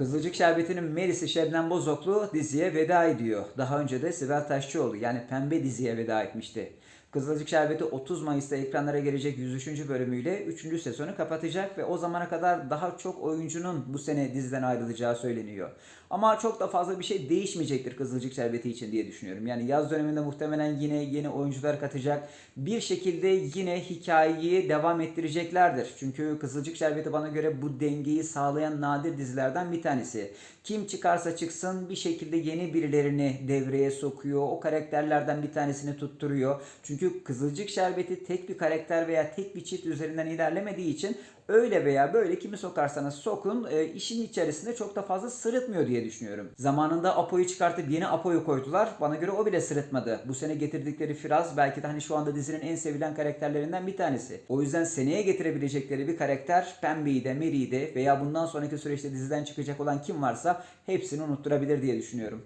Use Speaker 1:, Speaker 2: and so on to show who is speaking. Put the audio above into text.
Speaker 1: Kızılcık Şerbeti'nin Melis'i Şebnem Bozoklu diziye veda ediyor. Daha önce de Sibel Taşçıoğlu yani Pembe diziye veda etmişti. Kızılcık Şerbeti 30 Mayıs'ta ekranlara gelecek 103. bölümüyle 3. sezonu kapatacak ve o zamana kadar daha çok oyuncunun bu sene diziden ayrılacağı söyleniyor. Ama çok da fazla bir şey değişmeyecektir Kızılcık Şerbeti için diye düşünüyorum. Yani yaz döneminde muhtemelen yine yeni oyuncular katacak. Bir şekilde yine hikayeyi devam ettireceklerdir. Çünkü Kızılcık Şerbeti bana göre bu dengeyi sağlayan nadir dizilerden bir tanesi. Kim çıkarsa çıksın bir şekilde yeni birilerini devreye sokuyor. O karakterlerden bir tanesini tutturuyor. Çünkü Kızılcık Şerbeti tek bir karakter veya tek bir çift üzerinden ilerlemediği için öyle veya böyle kimi sokarsanız sokun e, işin içerisinde çok da fazla sırıtmıyor diye düşünüyorum. Zamanında Apo'yu çıkartıp yeni Apo'yu koydular. Bana göre o bile sırıtmadı. Bu sene getirdikleri Firaz belki de hani şu anda dizinin en sevilen karakterlerinden bir tanesi. O yüzden seneye getirebilecekleri bir karakter Pembe'yi de Mary'i de veya bundan sonraki süreçte diziden çıkacak olan kim varsa hepsini unutturabilir diye düşünüyorum.